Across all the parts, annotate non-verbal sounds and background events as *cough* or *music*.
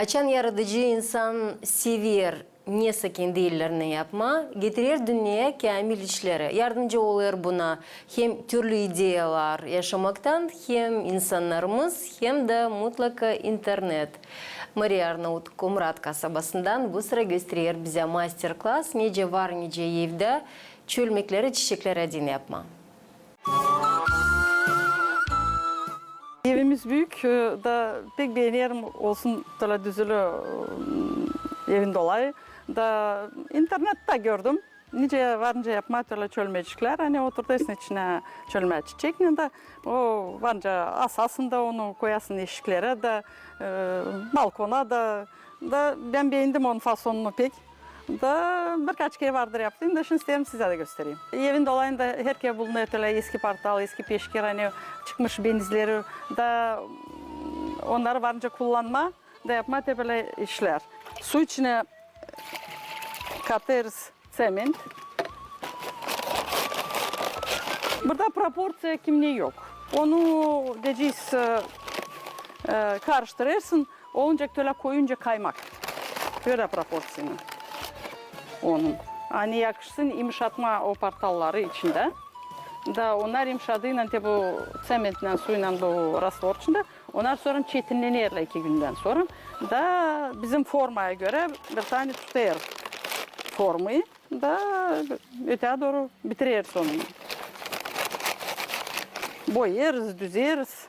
Açan yaratıcı insan sever neyse kendi ellerine yapma, getirir dünyaya kamil işleri. Yardımcı olur buna hem türlü ideyalar yaşamaktan hem insanlarımız hem de mutlaka internet. Maria Arnavut Kumrat kasabasından bu sıra gösterir bize masterclass nece var nece evde çölmekleri çiçekleri din yapma. Evimiz büyük e, da pek beğeniyorum olsun böyle düzülü e, evin dolayı da internette gördüm. Nice varınca yapma öyle çölmecikler hani oturdu esin içine çölme çiçek de o varınca asasında onu koyasın eşiklere de e, balkona da da ben beğendim onun fasonunu pek. Da birkaç kere vardır yaptım da şimdi isterim size de göstereyim. Evin dolayında herkese bulunuyor öyle eski portal, eski peşker hani çıkmış benizleri da onları varınca kullanma da yapma da böyle işler. Su içine katırız sement. Burada proporsiya kimliği yok. Onu diyeceğiz e, e, karıştırırsın, olunca öyle koyunca kaymak. Böyle proporsiyonu onun. Yakışsın yumuşatma o portalları içinde. Da onlar yumuşadığıyla de bu sementle suyla bu rastvor içinde. Onlar sonra çetinlenirler iki günden sonra. Da bizim formaya göre bir tane tutar formayı da öteye doğru bitirir sonunu. Boyarız, düzeriz.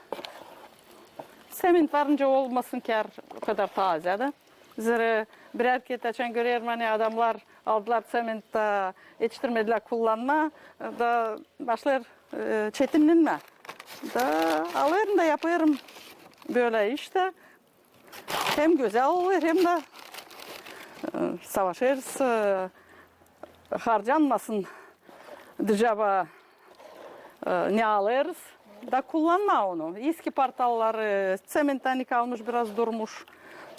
Sement varınca olmasın kar o kadar taze de. Zira bir erkek açan görüyorum hani adamlar aldılar sement da yetiştirmediler kullanma da başlar e, çetinlenme. Da alırım da yaparım böyle işte. Hem güzel olur hem de e, savaşırız. e, harcanmasın dışarı e, ne alırız da kullanma onu. Eski portalları sementten kalmış biraz durmuş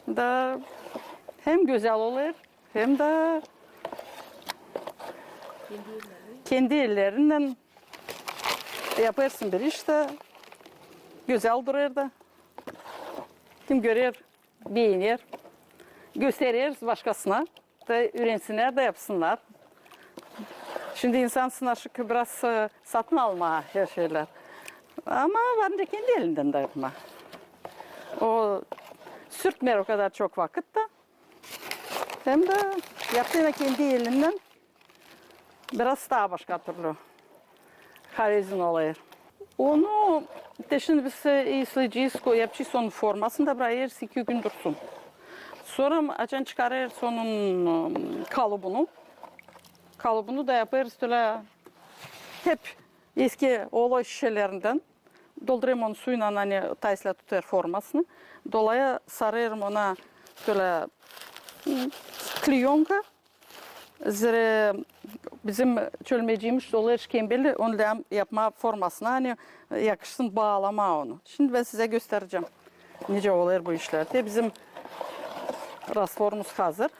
da hem güzel olur hem de kendi ellerinden yaparsın bir işte güzel durur da kim görür beğenir gösteririz başkasına da öğrensinler de yapsınlar. Şimdi insan sınaşık biraz e, satın alma her şeyler. Ama bence kendi elinden de yapma. O sürtmer o kadar çok vakit de. Hem de yaptığına kendi elinden biraz daha başka türlü harizin oluyor. Onu şimdi biz iyisiyeceğiz, yapacağız onun formasını da bırakırız iki gün dursun. Sonra açan çıkarırız onun ım, kalıbını. Kalıbını da yaparız öyle hep eski oğlu şişelerinden. Doldurayım onu suyla hani taysla tutar formasını. Dolaya sararım ona böyle ım, kliyonka. Zira bizim çölmeciğimiz dolayı işkembeli onu yapma formasına hani yakışsın bağlama onu. Şimdi ben size göstereceğim. Nece oluyor bu işlerde. Bizim rastvorumuz hazır.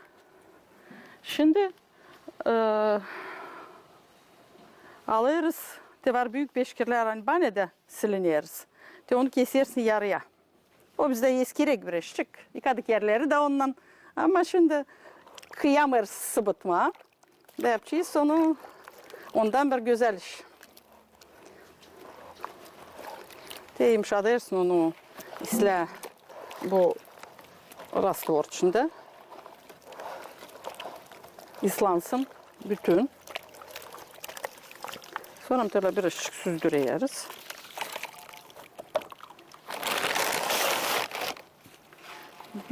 Şimdi eee alırız. De var büyük beşkirler hani banede silineriz. De onu kesersin yarıya. O bizde eskirek bir eşçik. Yıkadık yerleri de ondan. Ama şimdi kıyamırız sıvıtma. Da yapacağız onu ondan bir güzel iş. De yumuşatırsın onu isle bu rastvor içinde. Islansın bütün. Sonra böyle bir ışık süzdürüyoruz.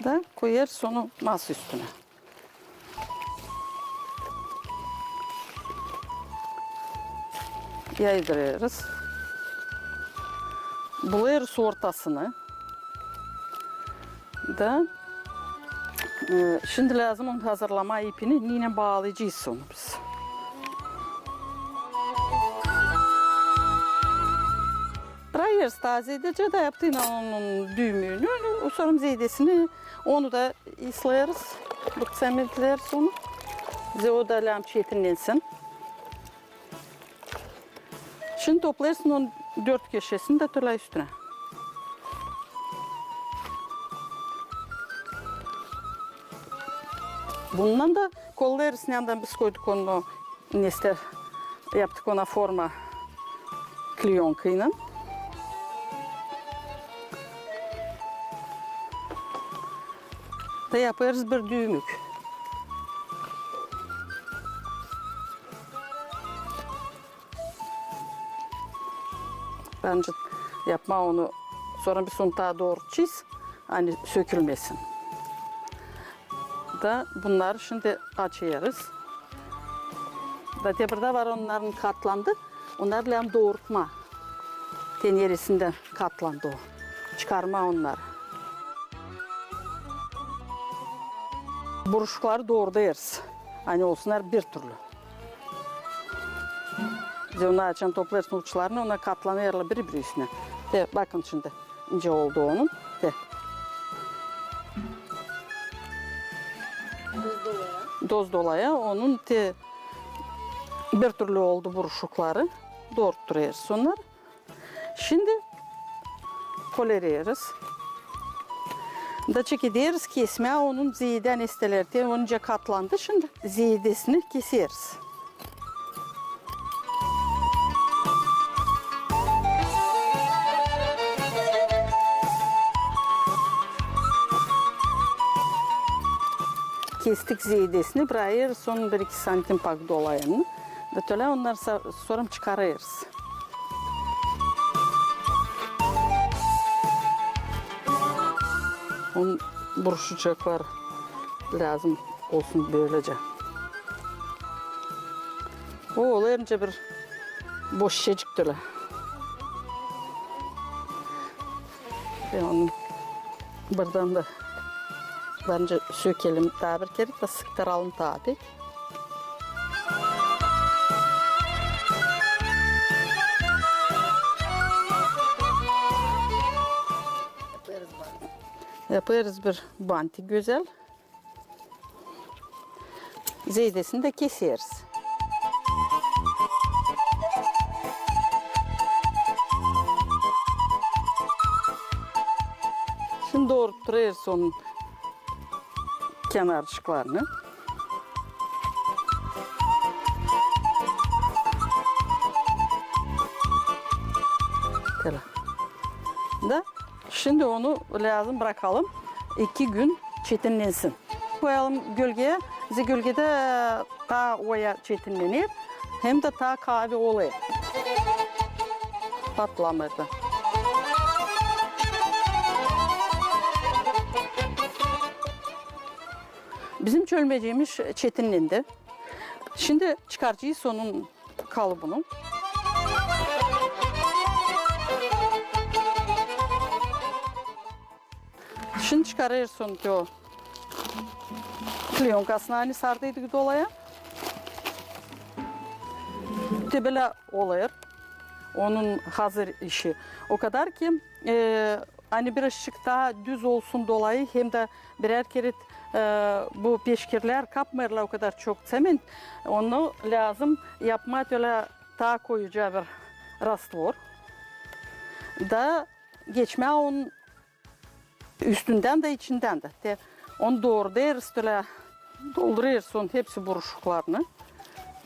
Da koyarız onu masa üstüne. Yaydırıyoruz. Buluyoruz ortasını. Da e, şimdi lazım onu hazırlama ipini yine bağlayacağız onu biz. Rayers tazedece de yaptığına onun düğümünü, sonra zeydesini onu da ıslayarız. Bu semetler onu. Bize o da lam çetinlensin. Şimdi toplarsın onun dört köşesini de tula üstüne. Bundan da kollu erisinden biz koyduk onu neste yaptık ona forma kliyonkayla. Da yaparız bir düğümük. Bence yapma onu sonra bir suntağa doğru çiz. Hani sökülmesin. Da bunları şimdi açıyoruz. Da tepirde var onların katlandı. Onlar hem doğurtma. Tenyeresinden katlandı o. Çıkarma onlar. Buruşukları doğru yeriz. Hani olsunlar bir türlü. Biz onu açan toplarsın uçlarını ona katlanıyorlar biri biri üstüne. De, bakın şimdi ince oldu onun. De. Doz dolaya onun te, bir türlü oldu buruşukları. Doğurtturuyoruz onlar. Şimdi koleriyoruz. Da çekideriz kesme onun ziyden istelerdi. Onca katlandı şimdi ziyidesini keseriz. Kestik ziyidesini buraya son 1-2 santim pak dolayını. Onları sa- sonra çıkarırız. Onun buruşacaklar lazım olsun böylece. O olayınca bir boş şişecik töle. Ve onun buradan da bence sökelim daha bir kere de sıktıralım tabi. Yaparız bir banti güzel. Zeydesini de keseriz. Şimdi doğrultturarız onun kenarcıklarını. Şimdi onu lazım bırakalım. iki gün çetinlensin. Koyalım gölgeye. Bize gölgede ta oya çetinlenir. Hem de ta kahve oluyor. Patlamırdı. Bizim çölmeceğimiz çetinlendi. Şimdi çıkaracağız onun kalıbını. Şimdi çıkarırsın ki o klyonkasını hani sardıydık dolaya. De böyle oluyor. Onun hazır işi. O kadar ki e, hani bir ışık daha düz olsun dolayı hem de birer kere e, bu peşkirler kapmırlar o kadar çok semin. Onu lazım yapmak öyle daha koyucu bir rastvor. Da geçme onun üstünden de içinden de. de onu doğru deriz öyle dolduruyorsun hepsi buruşuklarını.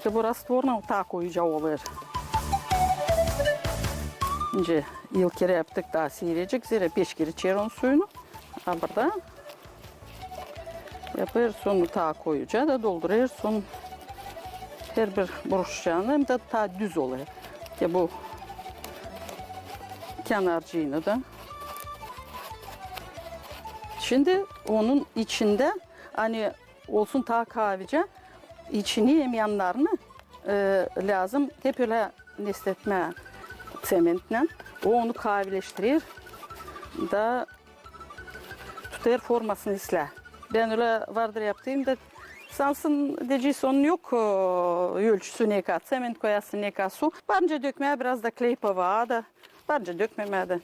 De bu rastvoruna ta koyucu oluyor. Şimdi yıl kere yaptık daha seyredecek. Zira beş kere içer onun suyunu. Ha burada yapıyorsun ta koyucu da dolduruyorsun. Her bir buruşacağını hem de ta düz oluyor. Ya bu kenarcığını da Şimdi onun içinde hani olsun ta kahvece içini hem yanlarını e, lazım hep öyle nesletme sementle o onu kahveleştirir da tutar formasını isle. Ben öyle vardır yaptığımda sansın diyeceğiz onun yok e, ölçüsü ne kadar sement koyarsın ne kadar su. Bence dökmeye biraz da kley pava da bence dökmemeye de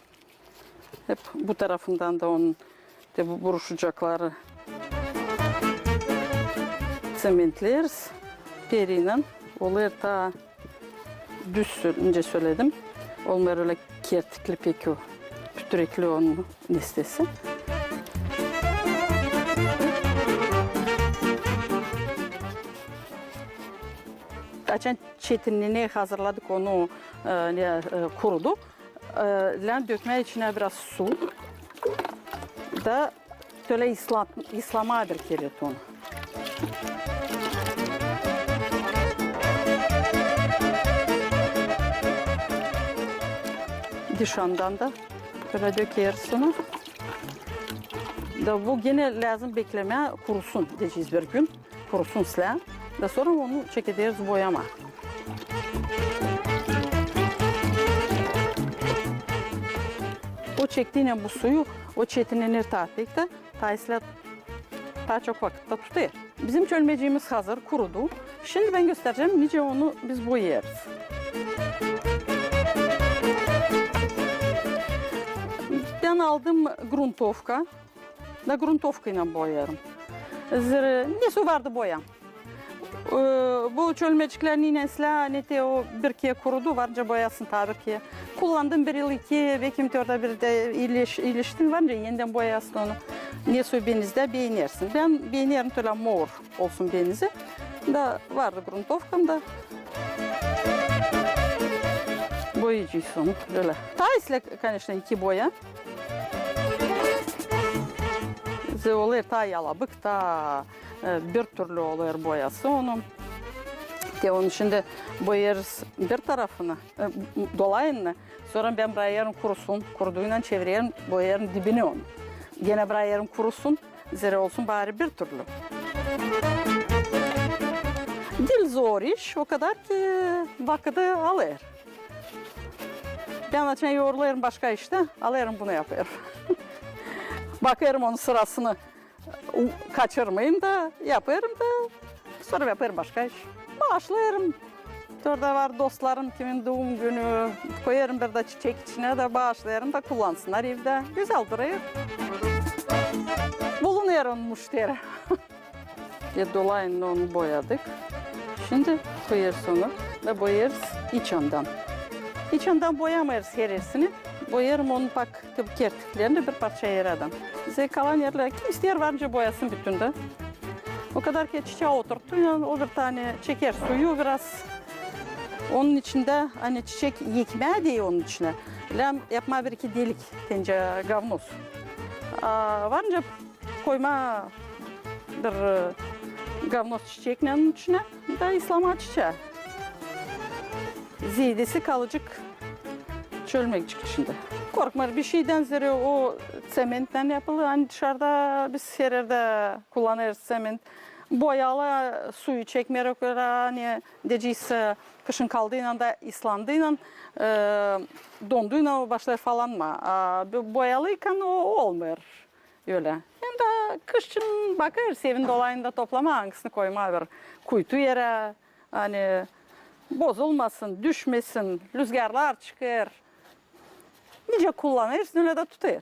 hep bu tarafından da onun de bu buruşacakları cementleriz. Periyle olur ta düz önce söyledim. Onlar öyle kertikli peki o. Pütürekli onun listesi. Açan çetinliğini hazırladık onu e, e kuruduk. E, lan dökmeye içine biraz su, da ıslama bir kere onu. Dışandan da böyle dökeriz onu. Da bu yine lazım bekleme kurusun diyeceğiz bir gün. Kurusun silah. Da sonra onu çekeceğiz boyama. Çektiğine bu suyu o çetinlenir tahtikte. Tayısla daha çok vakitte tutuyor. Bizim çölmeciğimiz hazır, kurudu. Şimdi ben göstereceğim nice onu biz boyarız. Ben aldım gruntovka. Da gruntovka ile boyarım. Zır, ne su vardı boyam. Ee, bu çölmecikler ninesla ne de o bir kere kurudu varca boyasın tabii ki Kullandım bir yıl iki ve kim orada bir de iyileş, iyileştin varca yeniden boyasın onu. Ne su benizde beğenersin. Ben beğenirim öyle mor olsun benizi. Da vardı gruntovkam da. Boyayıcıyız onu böyle. Taisle, конечно, iki boya. Ze olur ta yalabık ta e, bir türlü olur boyası onun. De onun şimdi boyarız bir tarafını, e, dolayını. Sonra ben buraya kurusun, kuruduğuyla çevireyim, boyarım dibini onu. Gene buraya kurusun, zere olsun bari bir türlü. Dil zor iş, o kadar ki vakti alır. Ben açan yorulayım başka işte, alırım bunu yaparım. *laughs* Bakarım onun sırasını kaçırmayayım da yaparım da sonra yaparım başka iş. Bağışlarım. Orada var dostlarım kimin doğum günü koyarım bir de çiçek içine de bağışlarım da kullansınlar evde. Güzel duruyor. Bulunuyor onun müşteri. *laughs* Ya dolayında onu boyadık. Şimdi koyarız onu ve boyarız iç yandan. İç yandan boyamayız her yerisini. Boyarım onu bak tabii kertiklerini bir parça yerden. Bize kalan yerler kim ister varınca boyasın bütün de. O kadar ki çiçeğe oturttu yani o bir tane çeker suyu biraz. Onun içinde hani çiçek yekme diye onun içine. Lan yapma bir iki delik tence gavnoz. Aa, varınca koyma bir e, gavnoz çiçekle onun içine da İslama çiçeği. Ziyadesi kalıcık çölmekçik içinde. Korkma bir şeyden zeri o sementten yapılır. Hani dışarıda biz her yerde kullanırız sement. Boyalı suyu çekmeyerek öyle hani deciyse kışın kaldığıyla da ıslandığıyla e, donduğuyla o başlar falan mı? Bu boyalıyken o olmuyor öyle. Hem de kışın bakarız evin dolayında toplama hangisini koyma bir kuytu yere hani bozulmasın, düşmesin, rüzgarlar çıkar. Nice kullanırız, öyle de tutar.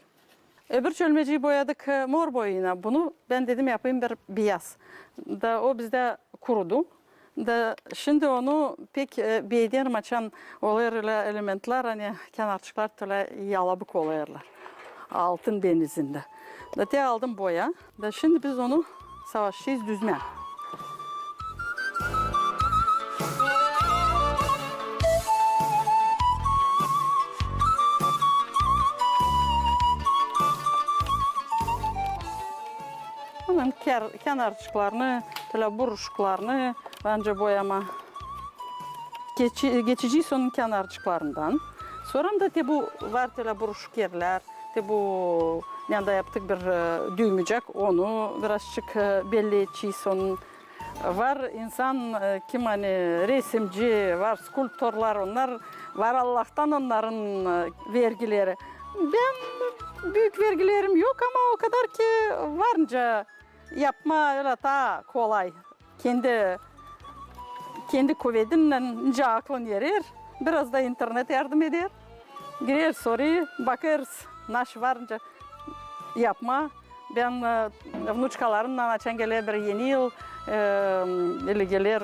Öbür çölmeciyi boyadık e, mor boyayla. Bunu ben dedim yapayım bir beyaz. Da o bizde kurudu. Da şimdi onu pek e, beğenirim açan oluyor öyle elementler hani kenarçıklar böyle yalabık oluyorlar. Altın denizinde. Da te aldım boya. Da şimdi biz onu savaşçıyız düzme. Onun ker, kenarçıklarını, böyle buruşuklarını bence boyama. Geçi, geçici sonun kenarçıklarından. Sonra da te bu var böyle buruşuk yerler. Te bu yanında yaptık bir e, düğümücek onu birazcık e, belli edeceğiz onun. Var insan e, kim hani resimci, var skulptorlar onlar var Allah'tan onların vergileri. Ben büyük vergilerim yok ama o kadar ki varınca yapma öyle daha kolay. Kendi kendi kuvvetinle ince aklın yerir. Biraz da internet yardım eder. Girer soruyu bakarız. Naş varınca yapma. Ben e, vnuçkalarımla açan gelir bir yeni yıl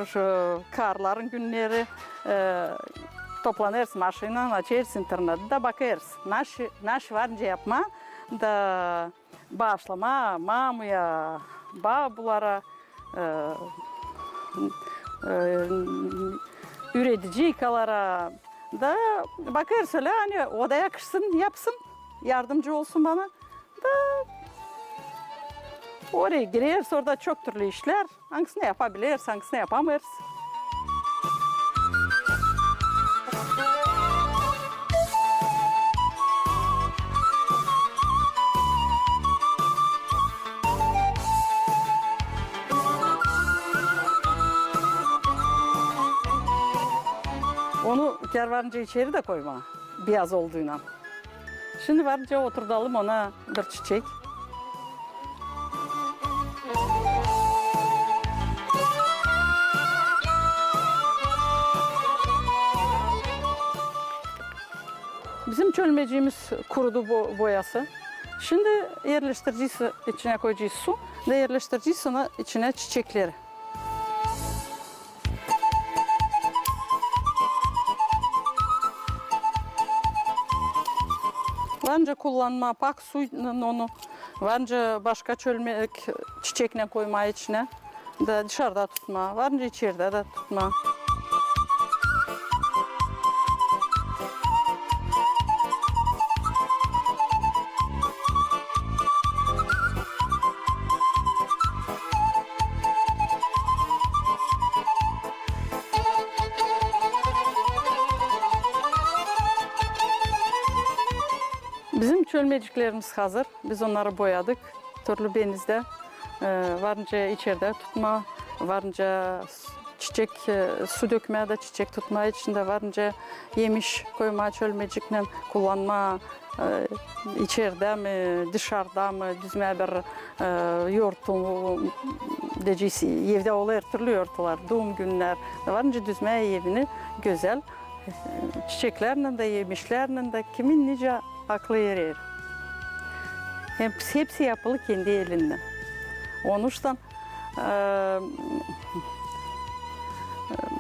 şu karların günleri e, toplanırız maşinen açarız internette bakarız. Naş, naş varınca yapma da bağışlama mamaya, babulara e, e, üretici yıkalara da bakar söyle hani o da yakışsın yapsın yardımcı olsun bana da oraya gireriz orada çok türlü işler hangisini yapabiliriz hangisini yapamayız. Gel varınca içeri de koyma. Beyaz olduğuyla. Şimdi varınca oturdalım ona bir çiçek. Bizim çölmeciğimiz kurudu bu boyası. Şimdi yerleştireceğiz, içine koyacağız su ve yerleştireceğiz sonra içine çiçekleri. Bence kullanma pak suyla onu. Bence başka çölmek çiçekle koyma içine. Da dışarıda tutma. Bence içeride de tutma. Çölmeciklerimiz hazır. Biz onları boyadık. Türlü benizde. Ee, varınca içeride tutma, varınca çiçek, e, su dökmeye de çiçek tutma içinde varınca yemiş koyma çölmecikle kullanma e, içeride mi, dışarıda mı, düzme bir e, yortu decisi, evde olur her türlü yortular, doğum günler, varınca düzme evini güzel e, çiçeklerle de yemişlerle de kimin nice aklı erir. Hepsi, hepsi yapılı kendi elinden. İçin eee,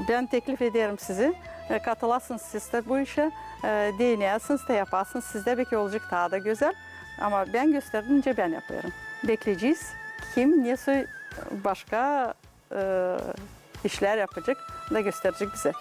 ben teklif ederim sizi. E, Katılasınız siz de bu işe. E, Deneyersiniz de yaparsınız. Sizde belki olacak daha da güzel. Ama ben gösterdince ben yaparım. Bekleyeceğiz. Kim neyse başka e, işler yapacak da gösterecek bize.